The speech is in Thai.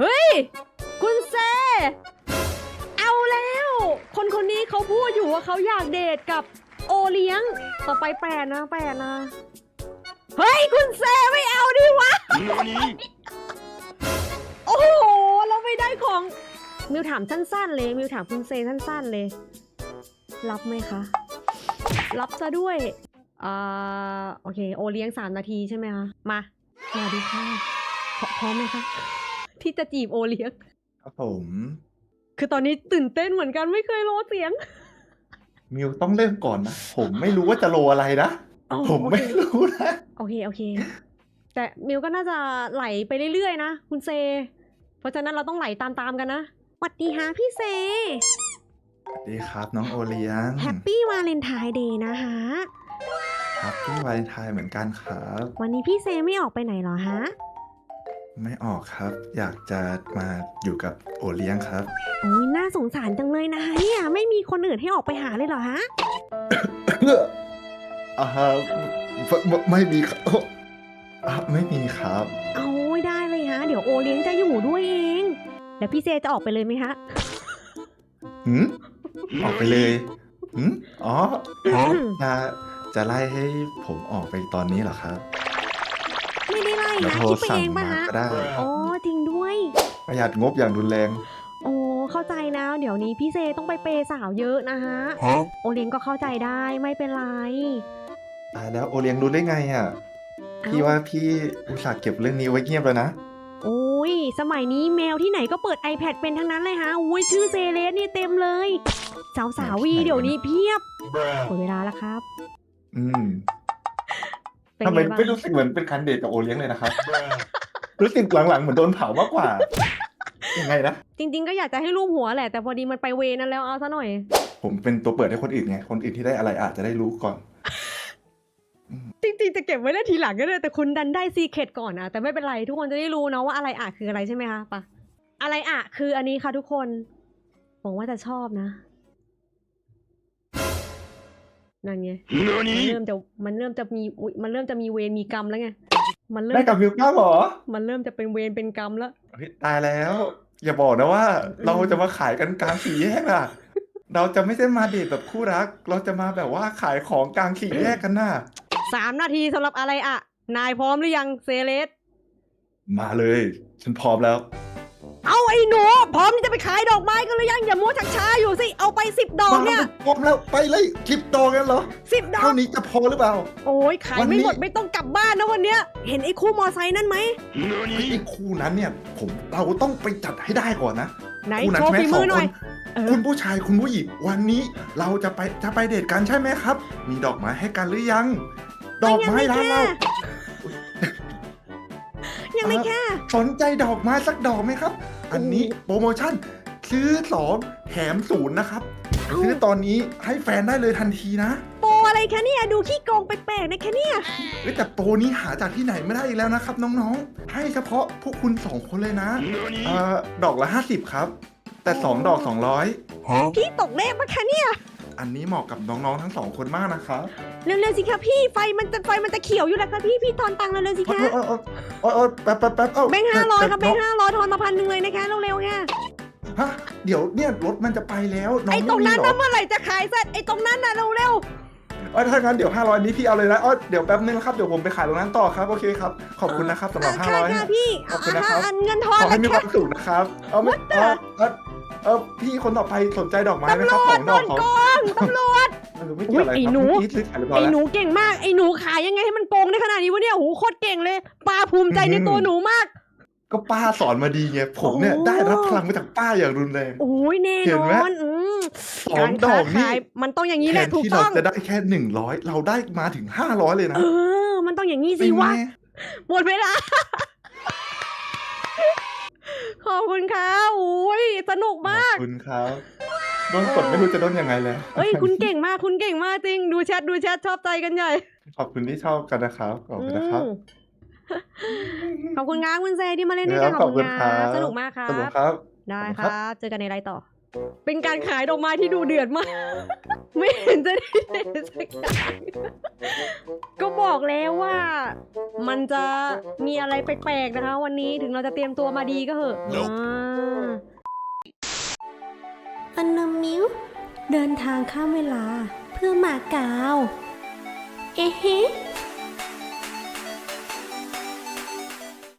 เฮ้ยคุณเซ เอาแล้ว คนคนนี้เขาพูดอยู่ว่าเขาอยากเดทกับโอเลี้ยง ต่อไปแปดนะแปดนะ เฮ้ยคุณเซไม่เอาดิวะ โอ้โห เราไม่ได้ของ มิวถามสั้นๆเลย มิวถามคุณเซสั้นๆเลย รับไหมคะ รับซะด้วยอ่าโอเค โอเลี้ยงสามนาทีใช่ไหมคะ มาสวัสดีค่ะพร้อพร้อมไหมคะ ที่จะจีบโอเลี้ยงครับผม คือตอนนี้ตื่นเต้นเหมือนกันไม่เคยรอเสียง มิวต้องเริ่มก่อนนะ ผมไม่รู้ว่าจะโลอะไรนะอ๋อผมไม่รู้นะ โอเค โอเค แต่มิวก็น่าจะไหลไปเรื่อยๆนะ คุณเซ เพราะฉะนั้นเราต้องไหลตามๆกันนะสวัสดีฮะพี่เซสวัสดีครับน้องโอเลียงแฮปปี้วาเลนไทน์เดย์นะคะครับพี่วาเลนไทน์เหมือนกันครับ วันนี้พี่เซไม่ออกไปไหนเหรอฮะ ไม่ออกครับ อยากจะมาอยู่กับโอเลี้ยงครับ โอ้ยน่าสงสารจังเลยนะคะเนี่ยไม่มีคนอื่นให้ออกไปหาเลยเหรอฮะ อ่าไม่ไม่ไม่มีครับอะไม่มีครับ เอาไม่ได้เลยฮะ เดี๋ยวโอเลี้ยงจะอยู่ด้วยเองเดี๋ยวพี่เซจะออกไปเลยไหมฮะหืมออกไปเลยหืมอ๋อจะจะไล่ให้ผมออกไปตอนนี้เหรอครับ ไม่ได้ไล่เดี๋ยวนะโทรคิดไปสั่เองงป่ะมาฮะก็ ได้ อ๋อจริงด้วย ประหยัดงบอย่างรุนแรง โอ้เข้าใจนะเดี๋ยวนี้พี่เซต้องไปเปย์สาวเยอะนะฮะ โอเลี้ยงก็เข้าใจได้ไม่เป็นไร ตายแล้วโอเลี้ยงรู้ได้ไงอะเอ้าพี่ว่าพี่อุตส่าห์เก็บเรื่องนี้ไว้เงียบแล้วนะโอ้ยสมัยนี้แมวที่ไหนก็เปิด iPad เป็นทั้งนั้นเลยฮะอุ้ยชื่อเซเลสนี่เต็มเลย สาวสาวๆวีเดี๋ยวนี้เพียบหมดเวลาแล้วครับ อืมเป็นทำไมไงบ้างไม่รู้สึกเหมือนเป็นการเดทกับโอเลี้ยงเลยนะครับ รู้สึกหลังๆเหมือนโดนเผามากกว่า ยังไงนะ จริง ๆ ก็อยากจะให้รูปหัวแหละ แต่พอดีมันไปเวนั้นแล้วเอาซะหน่อย ผมเป็นตัวเปิดให้คนอื่นไง คนอื่นที่ได้อะไรอาจจะได้รู้ก่อน จริงๆ จะเก็บไว้ได้ทีหลังก็ได้แต่คุณดันได้ซีเคดก่อนอะแต่ไม่เป็นไรทุกคนจะได้รู้นะว่าอะไรอะคืออะไรใช่ไหมคะปะอะไรอะคืออันนี้ค่ะทุกคนหวังว่าจะชอบนะนั่นไงมันเริ่มจะมันเริ่มจะมีอุ๊ยมันเริ่มจะมีเวรมีกรรมแล้วไง มันเริ่มได้กับวิวก้าเหรอมันเริ่มจะเป็นเวรเป็นกรรมแล้ว เฮ้ยตายแล้ว อย่าบอกนะว่า เราจะมาขายกันกลางสี่แยกอะ เราจะไม่ใช่มาเดทแบบคู่รัก เราจะมาแบบว่าขายของกลางสี่แยกกันน่ะ สามนาทีสำหรับอะไรอะนายพร้อมหรือยังเซเลส มาเลย ฉันพร้อมแล้ว เอาไอ้หนู ขายดอกไม้กันหรือยังอย่ามัวชักช้าอยู่สิ เอาไปสิบดอกเนี่ยพร้อมแล้วไปเลยคลิปโตกันเหรอสิบดอกเท่านี้จะพอหรือเปล่า โอ้ยขายวันไม่นี้หมดไม่ต้องกลับบ้านนะวันเนี้ย เห็นไอ้คู่มอไซค์นั่นไหมไอ้คู่นั้นเนี่ย ผมเราต้องไปจัดให้ได้ก่อนนะไหนคู่นั้โชนว์ใช่ไหมฝีสมืองอหน่คอยนเออคุณผู้ชายคุณผู้หญิงวันนี้เราจะไปจะไปเดทกันใช่ไหมครับ มีดอกไม้ให้กันหรือยัง ดอกไม้ร้านเรายังไม่แค่สนใจดอกไม้สักดอกไหมครับ อันนี้โปรโมชั่นซื้อสองแถมศูนย์นะครับเอ้าซื้อตอนนี้ให้แฟนได้เลยทันทีนะ โปรอะไรคะเนี่ย ดูขี้โกงแปลกๆนะคะเนี่ย เอ้ยแต่โปรนี้หาจากที่ไหนไม่ได้อีกแล้วนะครับน้องๆ ให้เฉพาะพวกคุณสองคนเลยนะเอ่อดอกละ 50 ครับ แต่ 2 ดอก 200 พี่ตกเลขปะคะเนี่ย อันนี้เหมาะกับน้องๆทั้งสองคนมากนะครับเร็วๆสิคะพี่ไฟมันจะไฟมันจะเขียวอยู่แล้วค่ะพี่พี่ทอนตังค์เร็วๆสิโอ๊ยคะโอ๊ยโอ๊ยโอ๊ยโอ๊ยแป๊บแป๊บแป๊บเอ้าแบงค์ห้าร้อยครับแบแต่งค์ห้าร้อยทอนมาพันหนึ่งเลยนะคะเร็วๆค่ะฮะเดี๋ยวเนี่ยรถมันจะไปแล้วน้องไอ้ตรงไม่มีนั้นเหรอนะเมื่อไหร่จะขายเสร็จไอ้ตรงนั้นน่ะเร็วเอ้ยถ้างั้นเดี๋ยว 500 นี้พี่เอาเลยนะอ๋อเดี๋ยวแป๊บนึงนะครับเดี๋ยวผมไปขายตรงนั้นต่อครับโอเคครับขอบคุณนะครับๆสำหรับอะค่ะค่ะ500พี่ขอบคุณนะครับอะเงินทอขนอให้มีนะคคะวามสุขนะครับเอาไม่ What the? เอาเอาเอาพี่คนต่อไปสนใจดอกไม้ไหมตำครรับวขจองโดดอกนของ โกงตำรวจ มันไม่เกี่ยวอะไรอุ๊ยไอ้ครับหนูเมื่อกี้ซื้อขายเรียบร้อยไอ้แล้วหนูเก่งมากไอ้หนูขายยังไงให้มันโกงได้ขนาดนี้วะเนี่ยโหโคตรเก่งเลยป้าภูมิใจในตัวหนูมาก ก็ป้าสอนมาดีไง ผมเนี่ยโอ้ ได้รับพลังมาจากป้าอย่างรุนแรง โอ้ยแน่เห็นนไหมอนอืมสองดอกนี่ ขายมันต้องอย่างนี้แทแหละนถูกที่ต้เราอง จะได้แค่หนึ่งร้อยเราได้มาถึงห้าร้อยเลยนะเออ มันต้องอย่างนี้สิเป็นวะไงหมดเวลา ขอบคุณค่ะโอ้ยสนุกขมาอกบคุณครับ โดนกดไม่รู้จะโดนยังไงแล้วเอ้ยคุณเก่งมากคุณเก่งมากจริง ดูแชทดูแชทชอบใจกันใหญ่ขอบคุณที่ชอบกันนะครับขอบคุณนะครับ ขอบคุณง้างคุณเซที่มาเล่นด้วยกันขอบคุณงาสนุกมากครับสนุกครับ ได้ครับ เจอกันในไลน์ต่อ เป็นการขายดอกไม้ที่ดูเดือดมาก ไม่เห็นจะได้สักอย่างก็บอกแล้วว่า มันจะมีอะไรแปลกๆนะคะ วันนี้ถึงเราจะเตรียมตัวมาดีก็เหอะ เดินทางข้ามเวลาเพื่อมาเกาวเอ๊ะ